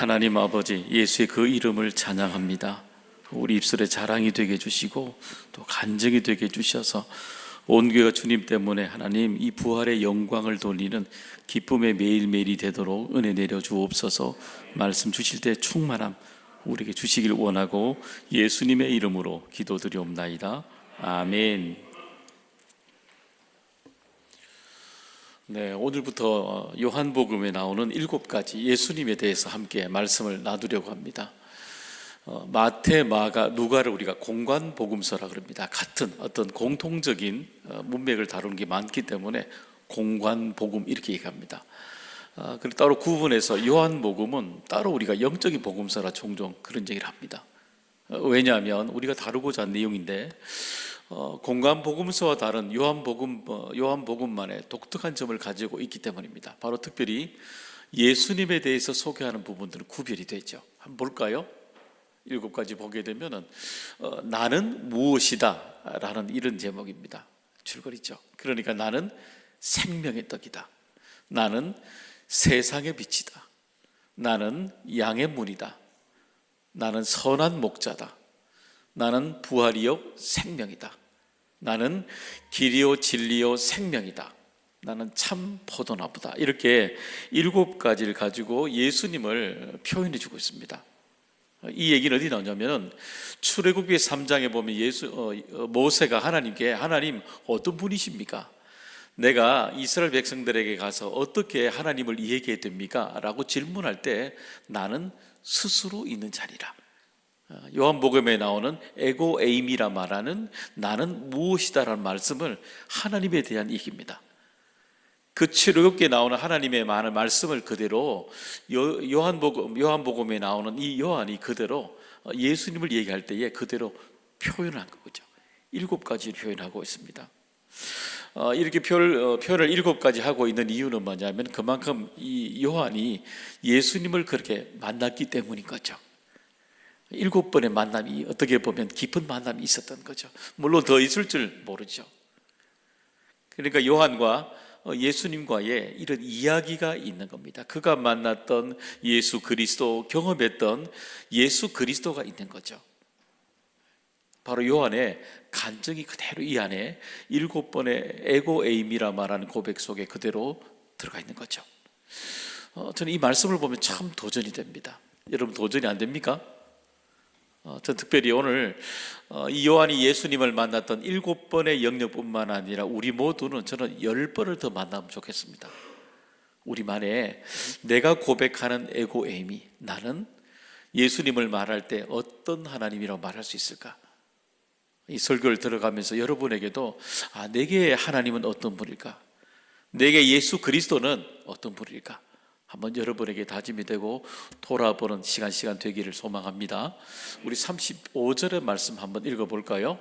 하나님 아버지 예수의 그 이름을 찬양합니다. 우리 입술에 자랑이 되게 해주시고 또 간증이 되게 해주셔서 온 교회가 주님 때문에 하나님 이 부활의 영광을 돌리는 기쁨의 매일매일이 되도록 은혜 내려 주옵소서 말씀 주실 때 충만함 우리에게 주시길 원하고 예수님의 이름으로 기도드리옵나이다. 아멘. 네, 오늘부터 요한복음에 나오는 일곱 가지 예수님에 대해서 함께 말씀을 나누려고 합니다. 어, 마태, 마가, 누가를 우리가 공관 복음서라 그럽니다. 같은 어떤 공통적인 어, 문맥을 다루는 게 많기 때문에 공관 복음 이렇게 얘기합니다. 어, 그리고 따로 구분해서 요한 복음은 따로 우리가 영적인 복음서라 종종 그런 얘기를 합니다. 어, 왜냐하면 우리가 다루고자 한 내용인데 어, 공간 복음서와 다른 요한 복음 어, 요한 복음만의 독특한 점을 가지고 있기 때문입니다. 바로 특별히 예수님에 대해서 소개하는 부분들은 구별이 되죠. 한번 볼까요? 일곱 가지 보게 되면은 어, 나는 무엇이다라는 이런 제목입니다. 줄거리죠. 그러니까 나는 생명의 떡이다. 나는 세상의 빛이다. 나는 양의 문이다. 나는 선한 목자다. 나는 부활이요 생명이다. 나는 길이요 진리요 생명이다. 나는 참 포도나무다. 이렇게 일곱 가지를 가지고 예수님을 표현해 주고 있습니다. 이 얘기는 어디 나오냐면은 출애굽기 3장에 보면 예수 어, 어, 모세가 하나님께 하나님 어떤 분이십니까? 내가 이스라엘 백성들에게 가서 어떻게 하나님을 이해하게 됩니까? 라고 질문할 때 나는 스스로 있는 자리라. 어, 요한복음에 나오는 에고 에임이라 말하는 나는 무엇이다라는 말씀을 하나님에 대한 얘기입니다. 그 출애굽기에 나오는 하나님의 많은 말씀을 그대로 요- 요한복음 요한복음에 나오는 이 요한이 그대로 어, 예수님을 얘기할 때에 그대로 표현한 거죠. 일곱 가지를 표현하고 있습니다. 어, 이렇게 표현을 일곱 가지 하고 있는 이유는 뭐냐면 그만큼 이 요한이 예수님을 그렇게 만났기 때문인 거죠. 일곱 번의 만남이 어떻게 보면 깊은 만남이 있었던 거죠. 물론 더 있을 줄 모르죠. 그러니까 요한과 어, 예수님과의 이런 이야기가 있는 겁니다. 그가 만났던 예수 그리스도, 경험했던 예수 그리스도가 있는 거죠. 바로 요한의 간증이 그대로 이 안에 일곱 번의 에고 에임이라 말하는 고백 속에 그대로 들어가 있는 거죠. 어, 저는 이 말씀을 보면 참 도전이 됩니다. 여러분 도전이 안 됩니까? 어, 전 특별히 오늘 어, 이 요한이 예수님을 만났던 일곱 번의 영역뿐만 아니라 우리 모두는 저는 열 번을 더 만나면 좋겠습니다. 우리만의 내가 고백하는 에고 에임이 나는 예수님을 말할 때 어떤 하나님이라고 말할 수 있을까? 이 설교를 들어가면서 여러분에게도 아 내게 하나님은 어떤 분일까? 내게 예수 그리스도는 어떤 분일까? 한번 여러분에게 다짐이 되고 돌아보는 시간 시간 되기를 소망합니다. 우리 35절의 말씀 한번 읽어 볼까요?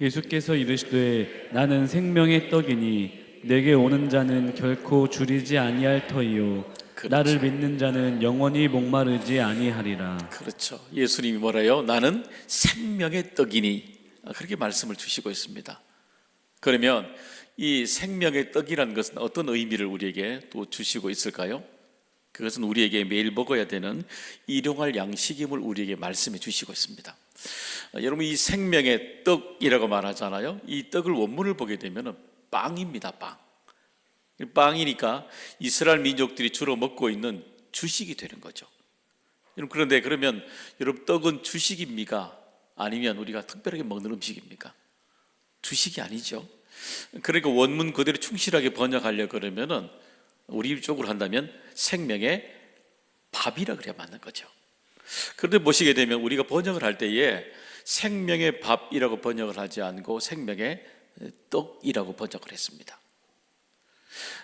예수께서 이르시되 나는 생명의 떡이니 내게 오는 자는 결코 줄이지 아니할 터이요 그렇죠. 나를 믿는 자는 영원히 목마르지 아니하리라 그렇죠. 예수님이 뭐래요? 나는 생명의 떡이니 그렇게 말씀을 주시고 있습니다. 그러면 이 생명의 떡이라는 것은 어떤 의미를 우리에게 또 주시고 있을까요? 그것은 우리에게 매일 먹어야 되는 일용할 양식임을 우리에게 말씀해 주시고 있습니다. 어, 여러분 이 생명의 떡이라고 말하잖아요. 이 떡을 원문을 보게 되면 빵입니다. 빵. 이 빵이니까 이스라엘 민족들이 주로 먹고 있는 주식이 되는 거죠. 여러분 그런데 그러면 여러분 떡은 주식입니까? 아니면 우리가 특별하게 먹는 음식입니까? 주식이 아니죠. 그러니까 원문 그대로 충실하게 번역하려 그러면은 우리 쪽으로 한다면 생명의 밥이라 그래야 맞는 거죠. 그런데 보시게 되면 우리가 번역을 할 때에 생명의 밥이라고 번역을 하지 않고 생명의 떡이라고 번역을 했습니다.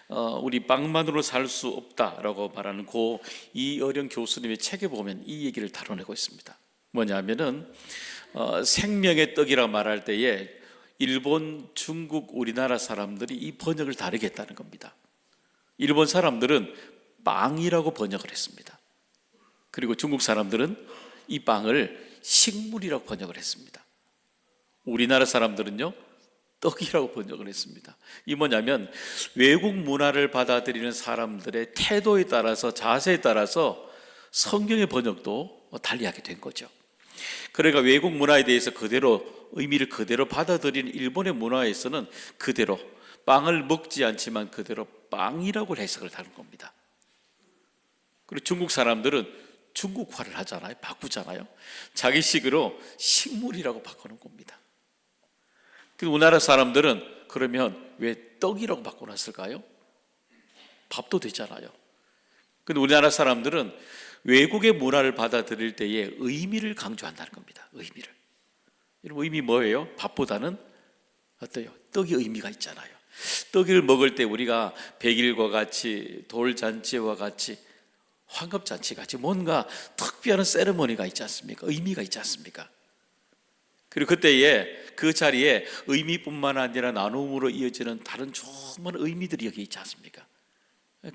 어, 우리 빵만으로 살 수 없다라고 말하는 고 이어령 교수님의 책에 보면 이 얘기를 다뤄내고 있습니다. 뭐냐면은 어, 생명의 떡이라 말할 때에 일본, 중국, 우리나라 사람들이 이 번역을 다르게 했다는 겁니다. 일본 사람들은 빵이라고 번역을 했습니다. 그리고 중국 사람들은 이 빵을 식물이라고 번역을 했습니다. 우리나라 사람들은요, 떡이라고 번역을 했습니다. 이 뭐냐면 외국 문화를 받아들이는 사람들의 태도에 따라서 자세에 따라서 성경의 번역도 달리하게 된 거죠. 그러니까 외국 문화에 대해서 그대로 의미를 그대로 받아들이는 일본의 문화에서는 그대로 빵을 먹지 않지만 그대로 빵이라고 해석을 하는 겁니다. 그리고 중국 사람들은 중국화를 하잖아요. 바꾸잖아요. 자기식으로 식물이라고 바꾸는 겁니다. 그 우리나라 사람들은 그러면 왜 떡이라고 바꿔놨을까요? 밥도 되잖아요. 근데 우리나라 사람들은 외국의 문화를 받아들일 때에 의미를 강조한다는 겁니다. 의미를. 여러분 의미 뭐예요? 밥보다는 어때요? 떡이 의미가 있잖아요. 떡을 먹을 때 우리가 백일과 같이 돌잔치와 같이 환갑잔치 같이 뭔가 특별한 세레머니가 있지 않습니까? 의미가 있지 않습니까? 그리고 그때에 그 자리에 의미뿐만 아니라 나눔으로 이어지는 다른 좋은 의미들이 여기 있지 않습니까?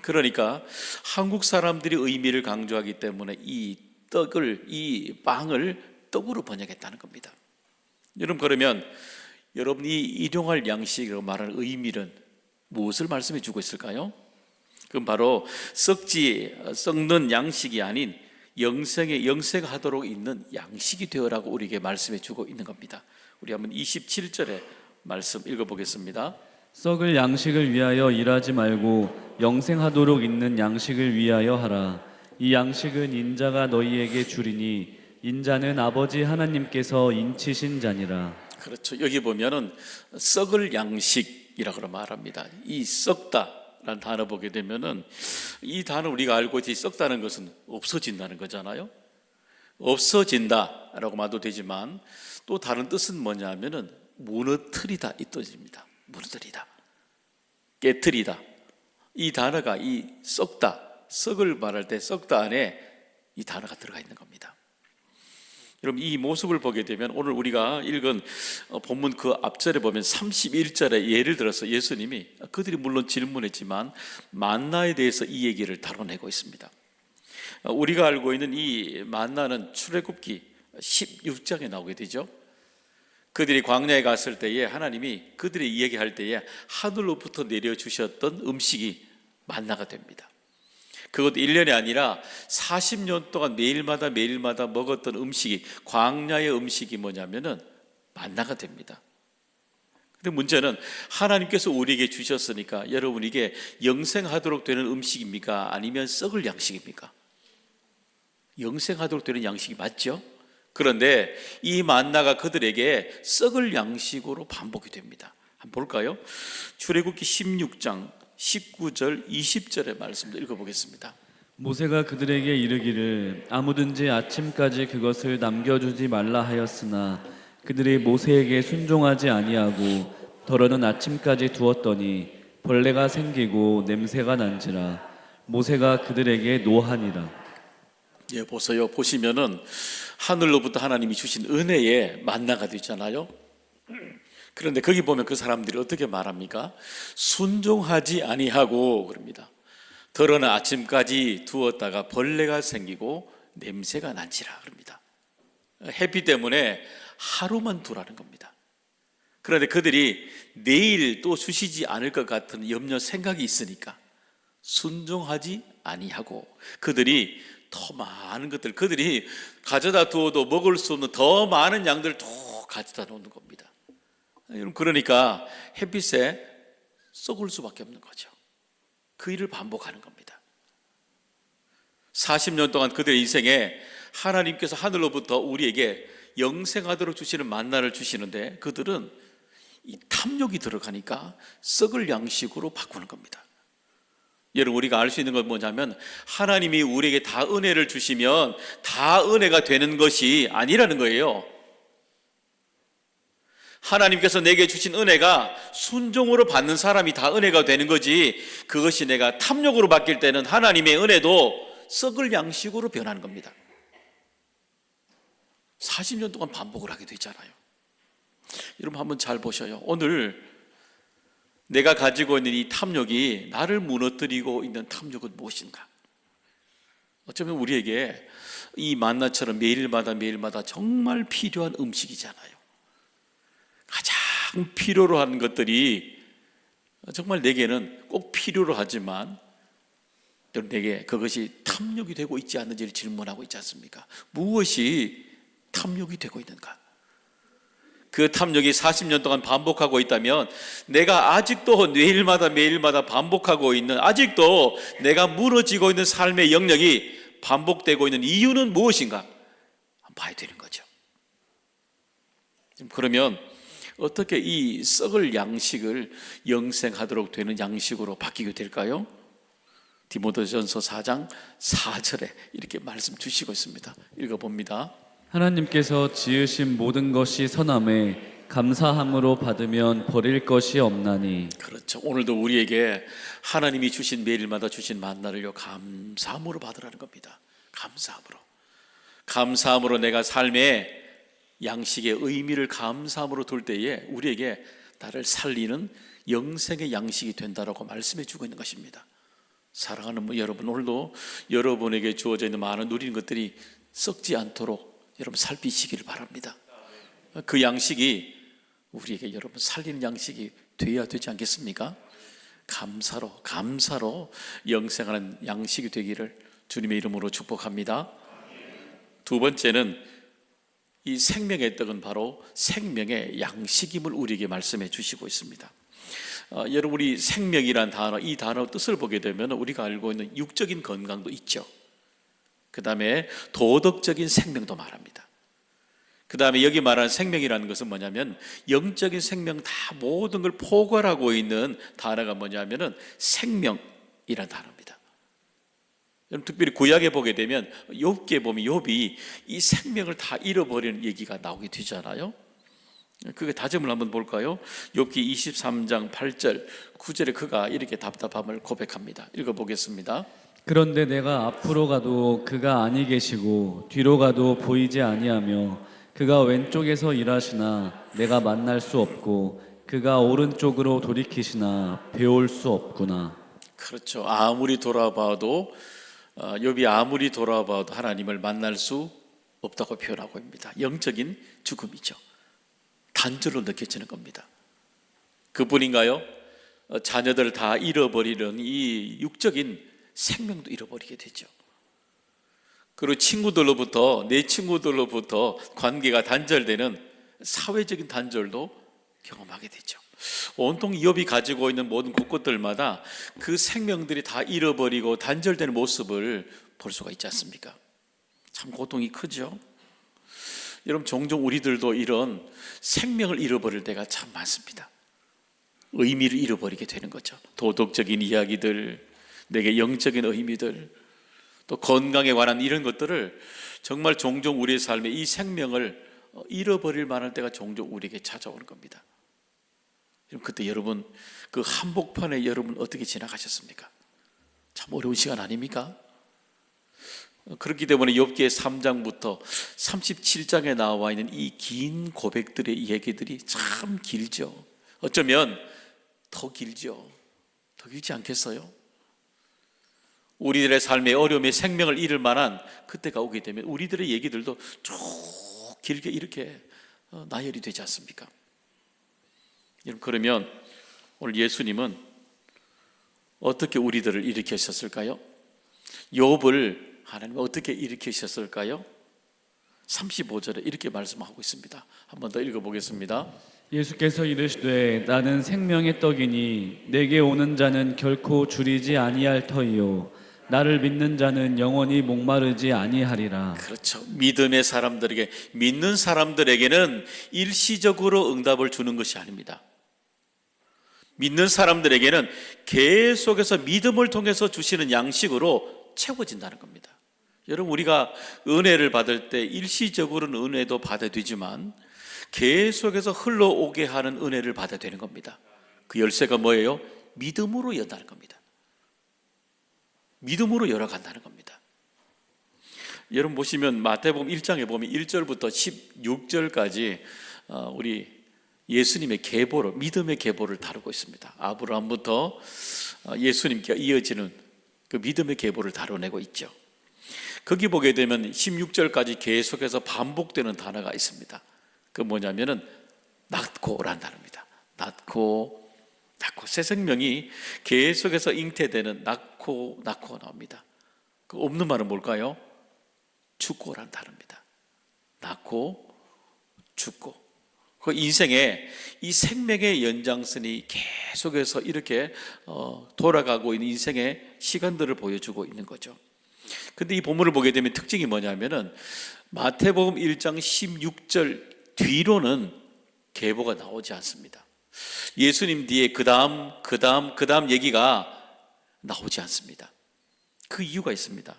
그러니까 한국 사람들이 의미를 강조하기 때문에 이 떡을 이 빵을 떡으로 번역했다는 겁니다. 여러분 그러면 여러분이 일용할 양식이라고 말하는 의미는 무엇을 말씀해 주고 있을까요? 그럼 바로 썩지 썩는 양식이 아닌 영생에 영생하도록 있는 양식이 되어라고 우리에게 말씀해 주고 있는 겁니다. 우리 한번 27절의 말씀 읽어 보겠습니다. 썩을 양식을 위하여 일하지 말고 영생하도록 있는 양식을 위하여 하라. 이 양식은 인자가 너희에게 주리니 인자는 아버지 하나님께서 인치신 자니라. 그렇죠. 여기 보면은 썩을 양식이라고 말합니다. 이 썩다라는 단어 보게 되면은 이 단어 우리가 알고 있지 썩다는 것은 없어진다는 거잖아요. 없어진다라고 말도 되지만 또 다른 뜻은 뭐냐면은 무너뜨리다 이 뜻입니다. 무너뜨리다. 깨뜨리다. 이 단어가 이 썩다, 썩을 말할 때 썩다 안에 이 단어가 들어가 있는 겁니다. 여러분 이 모습을 보게 되면 오늘 우리가 읽은 어, 본문 그 앞절에 보면 31절에 예를 들어서 예수님이 그들이 물론 질문했지만 만나에 대해서 이 얘기를 다뤄내고 있습니다. 어, 우리가 알고 있는 이 만나는 출애굽기 16장에 나오게 되죠. 그들이 광야에 갔을 때에 하나님이 그들의 이야기할 때에 하늘로부터 내려 주셨던 음식이 만나가 됩니다. 그것도 1년이 아니라 40년 동안 매일마다 매일마다 먹었던 음식이 광야의 음식이 뭐냐면은 만나가 됩니다. 근데 문제는 하나님께서 우리에게 주셨으니까 여러분 이게 영생하도록 되는 음식입니까? 아니면 썩을 양식입니까? 영생하도록 되는 양식이 맞죠? 그런데 이 만나가 그들에게 썩을 양식으로 반복이 됩니다. 한번 볼까요? 출애굽기 16장 19절 20절의 말씀도 읽어보겠습니다. 모세가 그들에게 이르기를 아무든지 아침까지 그것을 남겨주지 말라 하였으나 그들이 모세에게 순종하지 아니하고 더러는 아침까지 두었더니 벌레가 생기고 냄새가 난지라 모세가 그들에게 노하니라 예, 보세요. 보시면은 하늘로부터 하나님이 주신 은혜의 만나가 되잖아요. 그런데 거기 보면 그 사람들이 어떻게 말합니까? 순종하지 아니하고 그럽니다. 더러는 아침까지 두었다가 벌레가 생기고 냄새가 난지라 그럽니다. 햇빛 때문에 하루만 두라는 겁니다. 그런데 그들이 내일 또 주시지 않을 것 같은 염려 생각이 있으니까 순종하지 아니하고 그들이 더 많은 것들 그들이 가져다 두어도 먹을 수 없는 더 많은 양들 더 가져다 놓는 겁니다. 여러분 그러니까 햇빛에 썩을 수밖에 없는 거죠. 그 일을 반복하는 겁니다. 40년 동안 그들의 인생에 하나님께서 하늘로부터 우리에게 영생하도록 주시는 만나를 주시는데 그들은 이 탐욕이 들어가니까 썩을 양식으로 바꾸는 겁니다. 여러분 우리가 알 수 있는 건 뭐냐면 하나님이 우리에게 다 은혜를 주시면 다 은혜가 되는 것이 아니라는 거예요. 하나님께서 내게 주신 은혜가 순종으로 받는 사람이 다 은혜가 되는 거지 그것이 내가 탐욕으로 바뀔 때는 하나님의 은혜도 썩을 양식으로 변하는 겁니다. 40년 동안 반복을 하게 되잖아요. 여러분 한번 잘 보셔요. 오늘 내가 가지고 있는 이 탐욕이 나를 무너뜨리고 있는 탐욕은 무엇인가? 어쩌면 우리에게 이 만나처럼 매일마다 매일마다 정말 필요한 음식이잖아요. 가장 필요로 하는 것들이 정말 내게는 꼭 필요로 하지만 여러분 내게 그것이 탐욕이 되고 있지 않는지를 질문하고 있지 않습니까? 무엇이 탐욕이 되고 있는가? 그 탐욕이 40년 동안 반복하고 있다면 내가 아직도 매일마다 매일마다 반복하고 있는 아직도 내가 무너지고 있는 삶의 영역이 반복되고 있는 이유는 무엇인가? 봐야 되는 거죠. 그러면 어떻게 이 썩을 양식을 영생하도록 되는 양식으로 바뀌게 될까요? 디모데전서 4장 4절에 이렇게 말씀 주시고 있습니다. 읽어 봅니다. 하나님께서 지으신 모든 것이 선함에 감사함으로 받으면 버릴 것이 없나니 그렇죠. 오늘도 우리에게 하나님이 주신 매일마다 주신 만나를요 감사함으로 받으라는 겁니다. 감사함으로. 감사함으로 내가 삶의 양식의 의미를 감사함으로 둘 때에 우리에게 나를 살리는 영생의 양식이 된다라고 말씀해 주고 있는 것입니다. 사랑하는 뭐 여러분 오늘도 여러분에게 주어져 있는 많은 누리는 것들이 썩지 않도록 여러분 살피시기를 바랍니다. 그 양식이 우리에게 여러분 살리는 양식이 되어야 되지 않겠습니까? 감사로 감사로 영생하는 양식이 되기를 주님의 이름으로 축복합니다. 두 번째는 이 생명의 떡은 바로 생명의 양식임을 우리에게 말씀해 주시고 있습니다. 어, 여러분 우리 생명이란 단어 이 단어 뜻을 보게 되면 우리가 알고 있는 육적인 건강도 있죠. 그 다음에 도덕적인 생명도 말합니다. 그 다음에 여기 말하는 생명이라는 것은 뭐냐면 영적인 생명 다 모든 걸 포괄하고 있는 단어가 뭐냐면은 생명이라는 단어입니다. 여러분 특별히 구약에 보게 되면 욥기에 보면 욥이 이 생명을 다 잃어버리는 얘기가 나오게 되잖아요. 그게 다짐을 한번 볼까요? 욥기 23장 8절 9절에 그가 이렇게 답답함을 고백합니다. 읽어 보겠습니다. 그런데 내가 앞으로 가도 그가 아니 계시고 뒤로 가도 보이지 아니하며 그가 왼쪽에서 일하시나 내가 만날 수 없고 그가 오른쪽으로 돌이키시나 배울 수 없구나. 그렇죠. 아무리 돌아봐도 어, 욥이 아무리 돌아봐도 하나님을 만날 수 없다고 표현하고 있습니다. 영적인 죽음이죠. 단절로 느껴지는 겁니다. 그뿐인가요? 어, 자녀들 다 잃어버리는 이 육적인 생명도 잃어버리게 되죠. 그리고 친구들로부터 내 친구들로부터 관계가 단절되는 사회적인 단절도 경험하게 되죠. 온통 이업이 가지고 있는 모든 곳곳들마다 그 생명들이 다 잃어버리고 단절되는 모습을 볼 수가 있지 않습니까? 참 고통이 크죠. 여러분 종종 우리들도 이런 생명을 잃어버릴 때가 참 많습니다. 의미를 잃어버리게 되는 거죠. 도덕적인 이야기들, 내게 영적인 의미들, 또 건강에 관한 이런 것들을 정말 종종 우리의 삶에 이 생명을 어, 잃어버릴 만할 때가 종종 우리에게 찾아오는 겁니다. 그때 여러분 그 한복판에 여러분 어떻게 지나가셨습니까? 참 어려운 시간 아닙니까? 어, 그렇기 때문에 욥기의 3장부터 37장에 나와 있는 이 긴 고백들의 얘기들이 참 길죠. 어쩌면 더 길죠. 더 길지 않겠어요? 우리들의 삶의 어려움에 생명을 잃을 만한 그때가 오게 되면 우리들의 얘기들도 쭉 길게 이렇게 어, 나열이 되지 않습니까? 그러면 오늘 예수님은 어떻게 우리들을 일으키셨을까요? 욥을 하나님 어떻게 일으키셨을까요? 35절에 이렇게 말씀하고 있습니다. 한번 더 읽어 보겠습니다. 예수께서 이르시되 나는 생명의 떡이니 내게 오는 자는 결코 줄이지 아니할 터이요 나를 믿는 자는 영원히 목마르지 아니하리라. 그렇죠. 믿음의 사람들에게 믿는 사람들에게는 일시적으로 응답을 주는 것이 아닙니다. 믿는 사람들에게는 계속해서 믿음을 통해서 주시는 양식으로 채워진다는 겁니다. 여러분 우리가 은혜를 받을 때 일시적으로는 은혜도 받아야 되지만 계속해서 흘러오게 하는 은혜를 받아야 되는 겁니다. 그 열쇠가 뭐예요? 믿음으로 연다는 겁니다. 믿음으로 열어간다는 겁니다. 여러분 보시면 마태복음 1장에 보면 1절부터 16절까지 어, 우리 예수님의 계보를 믿음의 계보를 다루고 있습니다. 아브라함부터 어, 예수님께 이어지는 그 믿음의 계보를 다뤄내고 있죠. 거기 보게 되면 16절까지 계속해서 반복되는 단어가 있습니다. 그 뭐냐면은 낳고란 단어입니다. 낳고 낳고 새 생명이 계속해서 잉태되는 낳고 낳고 나옵니다. 그 없는 말은 뭘까요? 죽고란 단어입니다. 낳고 죽고 그 인생에 이 생명의 연장선이 계속해서 이렇게 어, 돌아가고 있는 인생의 시간들을 보여주고 있는 거죠. 근데 이 본문을 보게 되면 특징이 뭐냐면은 마태복음 1장 16절 뒤로는 계보가 나오지 않습니다. 예수님 뒤에 그 다음, 그 다음, 그 다음 얘기가 나오지 않습니다. 그 이유가 있습니다.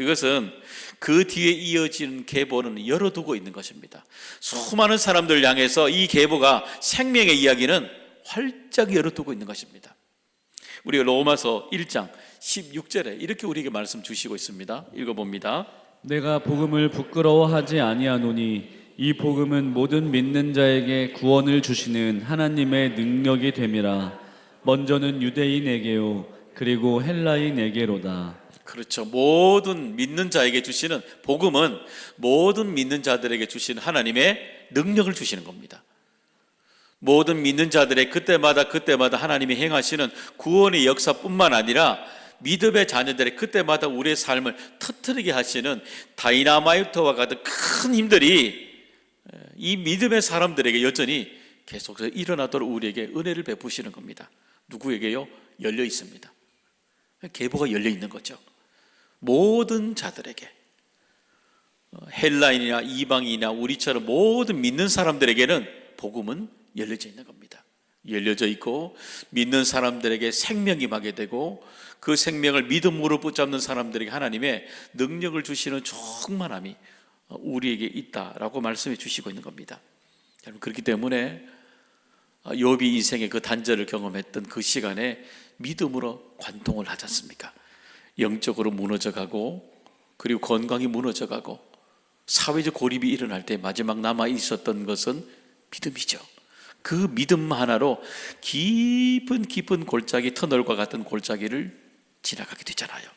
그것은 그 뒤에 이어지는 계보는 열어두고 있는 것입니다. 수많은 사람들 향해서 이 계보가 생명의 이야기는 활짝 열어두고 있는 것입니다. 우리가 로마서 1장 16절에 이렇게 우리에게 말씀 주시고 있습니다. 읽어봅니다. 내가 복음을 부끄러워하지 아니하노니 이 복음은 모든 믿는 자에게 구원을 주시는 하나님의 능력이 됨이라 먼저는 유대인에게요 그리고 헬라인에게로다 그렇죠. 모든 믿는 자에게 주시는 복음은 모든 믿는 자들에게 주시는 하나님의 능력을 주시는 겁니다. 모든 믿는 자들의 그때마다 그때마다 하나님이 행하시는 구원의 역사뿐만 아니라 믿음의 자녀들의 그때마다 우리의 삶을 터뜨리게 하시는 다이나마이트와 같은 큰 힘들이 이 믿음의 사람들에게 여전히 계속해서 일어나도록 우리에게 은혜를 베푸시는 겁니다. 누구에게요? 열려 있습니다. 계보가 열려 있는 거죠. 모든 자들에게 어, 헬라인이나 이방인이나 우리처럼 모든 믿는 사람들에게는 복음은 열려져 있는 겁니다. 열려져 있고 믿는 사람들에게 생명이 임하게 되고 그 생명을 믿음으로 붙잡는 사람들에게 하나님의 능력을 주시는 충만함이 어, 우리에게 있다라고 말씀해 주시고 있는 겁니다. 여러분 그렇기 때문에 어, 욥이 인생의 그 단절을 경험했던 그 시간에 믿음으로 관통을 하지 않습니까? 영적으로 무너져가고 그리고 건강이 무너져가고 사회적 고립이 일어날 때 마지막 남아 있었던 것은 믿음이죠. 그 믿음 하나로 깊은 깊은 골짜기 터널과 같은 골짜기를 지나가게 되잖아요.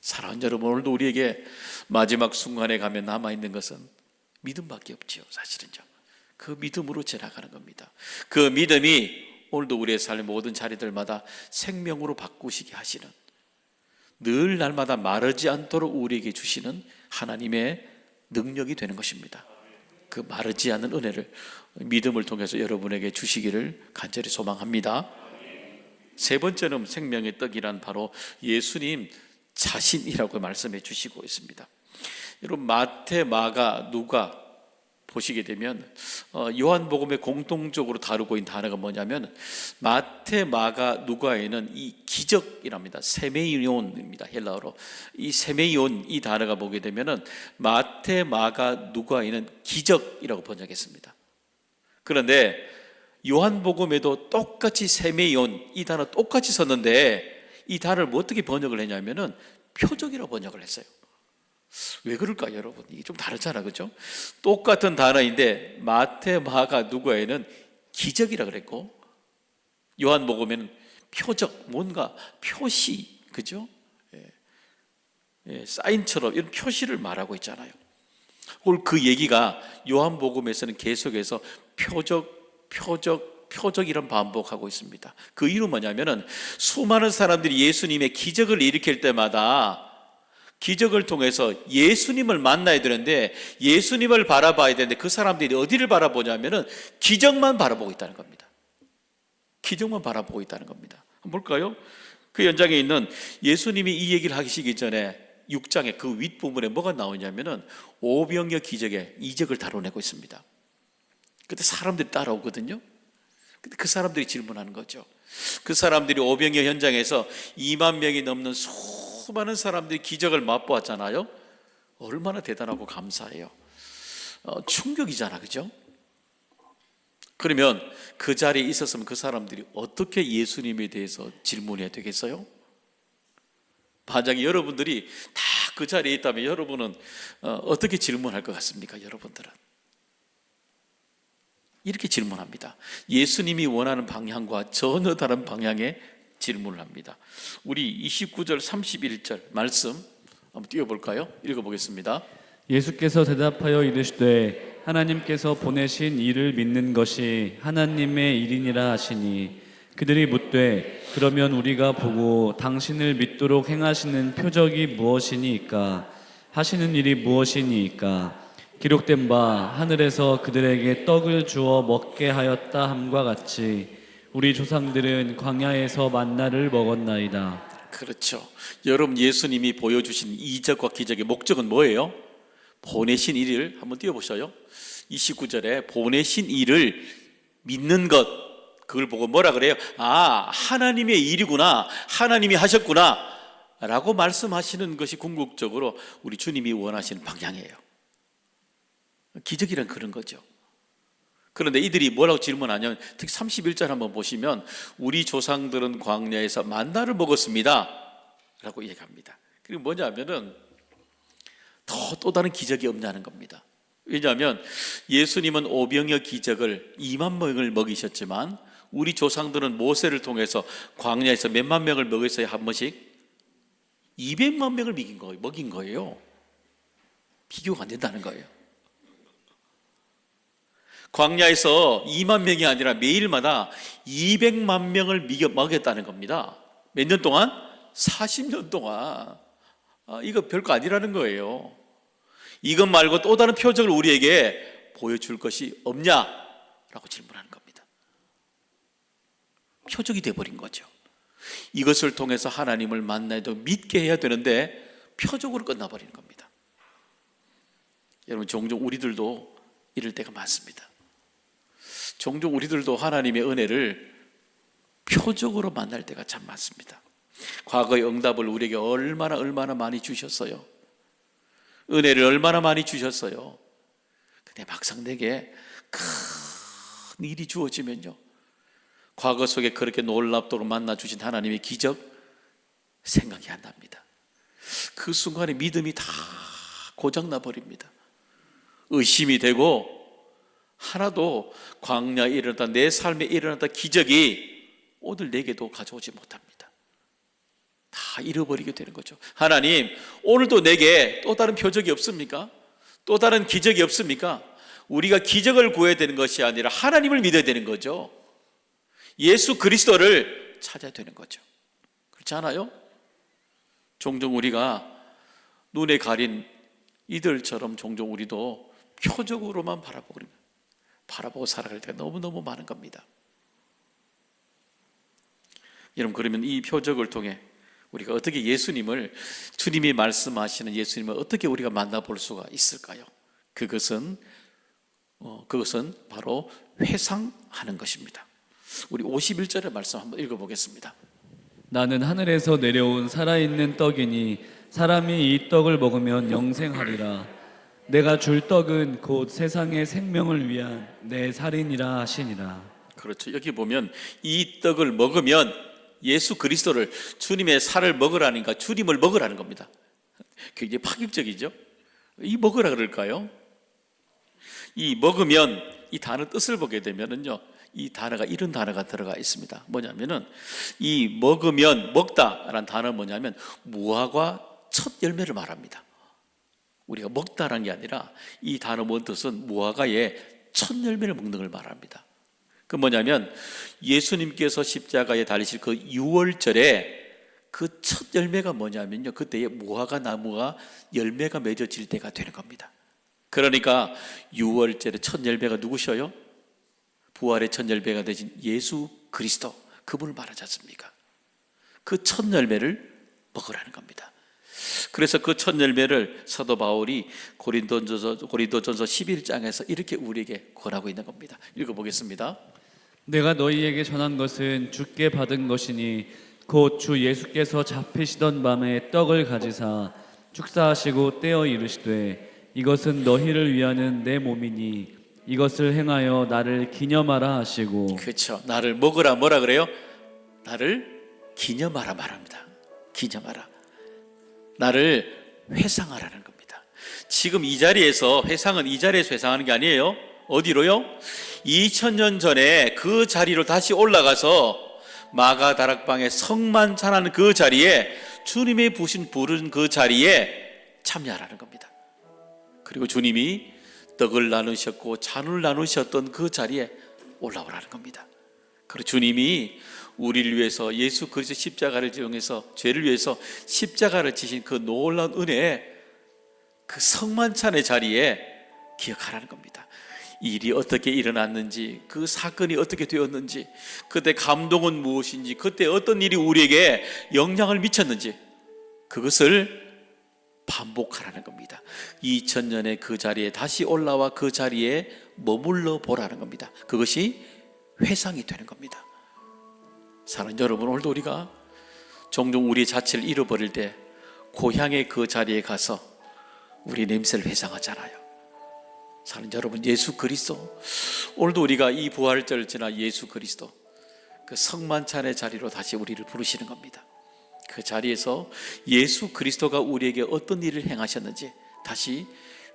사랑하는 여러분 오늘도 우리에게 마지막 순간에 가면 남아 있는 것은 믿음밖에 없지요. 사실은요. 그 믿음으로 지나가는 겁니다. 그 믿음이 오늘도 우리의 삶의 모든 자리들마다 생명으로 바꾸시게 하시는 늘 날마다 마르지 않도록 우리에게 주시는 하나님의 능력이 되는 것입니다. 그 마르지 않는 은혜를 믿음을 통해서 여러분에게 주시기를 간절히 소망합니다. 세 번째는 생명의 떡이란 바로 예수님 자신이라고 말씀해 주시고 있습니다. 여러분 마태, 마가, 누가 보시게 되면 어, 요한복음에 공통적으로 다루고 있는 단어가 뭐냐면 마태, 마가, 누가에는 이 기적이랍니다. 세메이온입니다. 헬라어로 이 세메이온 이 단어가 보게 되면은 마태, 마가, 누가에는 기적이라고 번역했습니다. 그런데 요한복음에도 똑같이 세메이온 이 단어 똑같이 썼는데 이 단어를 뭐 어떻게 번역을 했냐면은 표적이라고 번역을 했어요. 왜 그럴까 여러분? 이게 좀 다르잖아, 그죠? 똑같은 단어인데 마태, 마가, 누가에는 기적이라 그랬고 요한복음에는 표적, 뭔가 표시, 그죠? 예. 예, 사인처럼 이런 표시를 말하고 있잖아요. 오늘 그 얘기가 요한복음에서는 계속해서 표적, 표적, 표적이란 반복하고 있습니다. 그 이유 뭐냐면은 수많은 사람들이 예수님의 기적을 일으킬 때마다 기적을 통해서 예수님을 만나야 되는데 예수님을 바라봐야 되는데 그 사람들이 어디를 바라보냐면은 기적만 바라보고 있다는 겁니다. 기적만 바라보고 있다는 겁니다. 볼까요? 그 연장에 있는 예수님이 이 얘기를 하시기 전에 6장의 그 윗부분에 뭐가 나오냐면은 오병이어 기적의 이적을 다뤄내고 있습니다. 그때 사람들이 따라오거든요. 근데 그 사람들이 질문하는 거죠. 그 사람들이 오병이어 현장에서 2만 명이 넘는 수많은 사람들이 기적을 맛보았잖아요. 얼마나 대단하고 감사해요. 어, 충격이잖아, 그죠? 그러면 그 자리에 있었으면 그 사람들이 어떻게 예수님에 대해서 질문해야 되겠어요? 만약에 여러분들이 다 그 자리에 있다면 여러분은 어, 어떻게 질문할 것 같습니까? 여러분들은 이렇게 질문합니다. 예수님이 원하는 방향과 전혀 다른 방향의 질문을 합니다. 우리 29절 31절 말씀 한번 띄워볼까요? 읽어보겠습니다. 예수께서 대답하여 이르시되 하나님께서 보내신 이를 믿는 것이 하나님의 일이니라 하시니 그들이 묻되 그러면 우리가 보고 당신을 믿도록 행하시는 표적이 무엇이니이까 하시는 일이 무엇이니이까 기록된 바 하늘에서 그들에게 떡을 주어 먹게 하였다 함과 같이 우리 조상들은 광야에서 만나를 먹었나이다. 그렇죠. 여러분 예수님이 보여주신 이적과 기적의 목적은 뭐예요? 보내신 이를 한번 띄워보셔요. 29절에 보내신 이를 믿는 것 그걸 보고 뭐라 그래요? 아 하나님의 일이구나 하나님이 하셨구나 라고 말씀하시는 것이 궁극적으로 우리 주님이 원하시는 방향이에요. 기적이란 그런 거죠. 그런데 이들이 뭐라고 질문하냐면 특히 31절 한번 보시면 우리 조상들은 광야에서 만나를 먹었습니다. 라고 얘기합니다. 그리고 뭐냐면은 더 또 다른 기적이 없냐는 겁니다. 왜냐하면 예수님은 오병이어 기적을 2만 명을 먹이셨지만 우리 조상들은 모세를 통해서 광야에서 몇만 명을 먹였어요 한 번씩 200만 명을. 먹인 거예요. 비교가 안 된다는 거예요. 광야에서 2만 명이 아니라 매일마다 200만 명을 먹였다는 겁니다. 몇 년 동안? 40년 동안. 아, 이거 별거 아니라는 거예요. 이것 말고 또 다른 표적을 우리에게 보여줄 것이 없냐 라고 질문하는 겁니다. 표적이 돼버린 거죠. 이것을 통해서 하나님을 만나도 믿게 해야 되는데 표적으로 끝나버리는 겁니다. 여러분 종종 우리들도 이럴 때가 많습니다. 종종 우리들도 하나님의 은혜를 표적으로 만날 때가 참 많습니다. 과거의 응답을 우리에게 얼마나 얼마나 많이 주셨어요. 은혜를 얼마나 많이 주셨어요. 근데 막상 내게 큰 일이 주어지면요. 과거 속에 그렇게 놀랍도록 만나 주신 하나님의 기적 생각이 안 납니다. 그 순간에 믿음이 다 고장나 버립니다. 의심이 되고 하나도 광야에 일어났다 내 삶에 일어났다 기적이 오늘 내게도 가져오지 못합니다. 다 잃어버리게 되는 거죠. 하나님, 오늘도 내게 또 다른 표적이 없습니까? 또 다른 기적이 없습니까? 우리가 기적을 구해야 되는 것이 아니라 하나님을 믿어야 되는 거죠. 예수 그리스도를 찾아야 되는 거죠. 그렇지 않아요? 종종 우리가 눈에 가린 이들처럼 종종 우리도 표적으로만 바라보고 바라보고 살아갈 때가 너무너무 많은 겁니다. 여러분 그러면 이 표적을 통해 우리가 어떻게 예수님을 주님이 말씀하시는 예수님을 어떻게 우리가 만나볼 수가 있을까요? 그것은 어, 그것은 바로 회상하는 것입니다. 우리 51절의 말씀 한번 읽어보겠습니다. 나는 하늘에서 내려온 살아있는 떡이니 사람이 이 떡을 먹으면 영생하리라. 내가 줄 떡은 곧 세상의 생명을 위한 내 살인이라 하시니라. 그렇죠. 여기 보면 이 떡을 먹으면 예수 그리스도를 주님의 살을 먹으라니까 주님을 먹으라는 겁니다. 굉장히 파격적이죠. 이 먹으라 그럴까요? 이 먹으면 이 단어 뜻을 보게 되면은요. 이 단어가 이런 단어가 들어가 있습니다. 뭐냐면은 이 먹으면 먹다라는 단어 는 뭐냐면 무화과 첫 열매를 말합니다. 우리가 먹다라는 게 아니라 이 단어 원 뜻은 무화과의 첫 열매를 먹는 걸 말합니다. 그 뭐냐면 예수님께서 십자가에 달리실 그 6월절에 그 첫 열매가 뭐냐면요. 그때에 무화과 나무가 열매가 맺어질 때가 되는 겁니다. 그러니까 6월절의 첫 열매가 누구셔요? 부활의 첫 열매가 되신 예수 그리스도 그분을 말하지 않습니까? 그 첫 열매를 먹으라는 겁니다. 그래서 그 첫 열매를 사도 바울이 고린도전서 고린도전서 11장에서 이렇게 우리에게 권하고 있는 겁니다. 읽어 보겠습니다. 내가 너희에게 전한 것은 주께 받은 것이니 곧 주 예수께서 잡히시던 밤에 떡을 가지사 축사하시고 떼어 이르시되 이것은 너희를 위하는 내 몸이니 이것을 행하여 나를 기념하라 하시고 그렇죠. 나를 먹으라 뭐라 그래요? 나를 기념하라 말합니다. 기념하라. 나를 회상하라는 겁니다. 지금 이 자리에서 회상은 이 자리에서 회상하는 게 아니에요. 어디로요? 2000년 전에 그 자리로 다시 올라가서 마가 다락방에 성만 찬하는 그 자리에 주님의 부신 부른 그 자리에 참여하라는 겁니다. 그리고 주님이 떡을 나누셨고 잔을 나누셨던 그 자리에 올라오라는 겁니다. 그리고 주님이 우리를 위해서 예수 그리스도 십자가를 이용해서 죄를 위해서 십자가를 지신 그 놀라운 은혜 그 성만찬의 자리에 기억하라는 겁니다. 일이 어떻게 일어났는지 그 사건이 어떻게 되었는지 그때 감동은 무엇인지 그때 어떤 일이 우리에게 영향을 미쳤는지 그것을 반복하라는 겁니다. 2000년의 그 자리에 다시 올라와 그 자리에 머물러 보라는 겁니다. 그것이 회상이 되는 겁니다. 사는 여러분 오늘도 우리가 종종 우리 자체를 잃어버릴 때 고향의 그 자리에 가서 우리 냄새를 회상하잖아요. 사는 여러분 예수 그리스도 오늘도 우리가 이 부활절 지나 예수 그리스도 그 성만찬의 자리로 다시 우리를 부르시는 겁니다. 그 자리에서 예수 그리스도가 우리에게 어떤 일을 행하셨는지 다시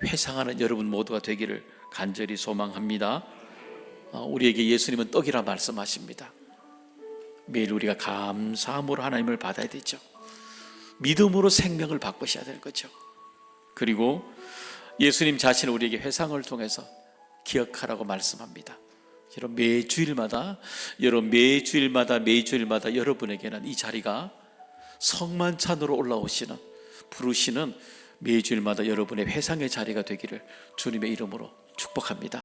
회상하는 여러분 모두가 되기를 간절히 소망합니다. 어, 우리에게 예수님은 떡이라 말씀하십니다. 매일 우리가 감사함으로 하나님을 받아야 되죠. 믿음으로 생명을 바꾸셔야 될 거죠. 그리고 예수님 자신을 우리에게 회상을 통해서 기억하라고 말씀합니다. 여러분 매주일마다 여러분 매주일마다 매주일마다 여러분에게는 이 자리가 성만찬으로 올라오시는 부르시는 매주일마다 여러분의 회상의 자리가 되기를 주님의 이름으로 축복합니다.